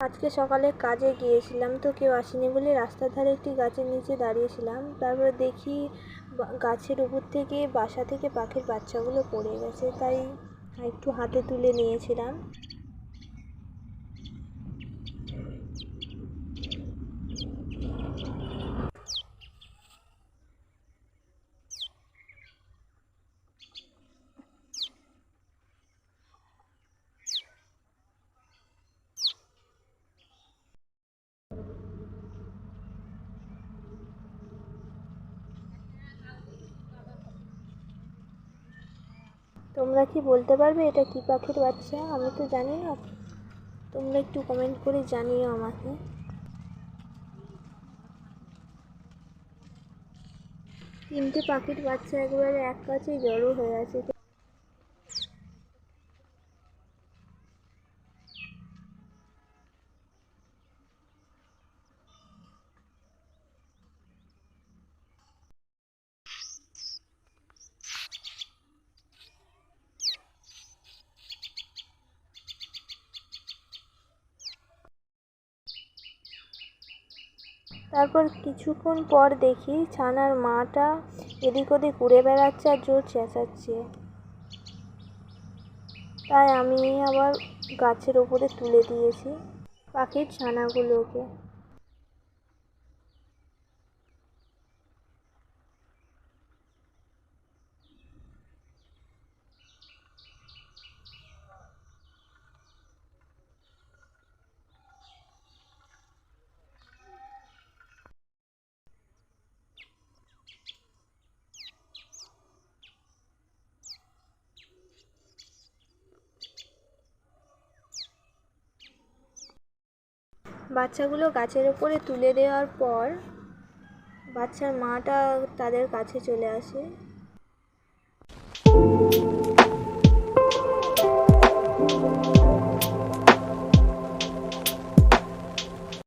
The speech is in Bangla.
আজকে সকালে কাজে গিয়েছিলাম তো কেউ আসেনি বলে রাস্তার ধারে একটি গাছের নিচে দাঁড়িয়েছিলাম। তারপরে দেখি গাছের উপর থেকে বাসা থেকে পাখির বাচ্চাগুলো পড়ে গেছে, তাই একটু হাতে তুলে নিয়েছিলাম। তোমরা কি বলতে পারবে এটা কি পাখির বাচ্চা? আমি তো জানি না। তোমরা একটু কমেন্ট করে জানিও আমাকে। তিনটে পাখির বাচ্চা একবারে এক কাছেই জড়ো হয়ে আছে। তারপর কিছুক্ষণ পর দেখি ছানার মাটা এদিক ওদিক উড়ে বেড়াচ্ছে আর জোর চেঁচাচ্ছে। তাই আমি আবার গাছের ওপরে তুলে দিয়েছি পাখির ছানাগুলোকে। বাচ্চাগুলো গাছের ওপরে তুলে দেওয়ার পর বাচ্চার মাটা তাদের কাছে চলে আসে।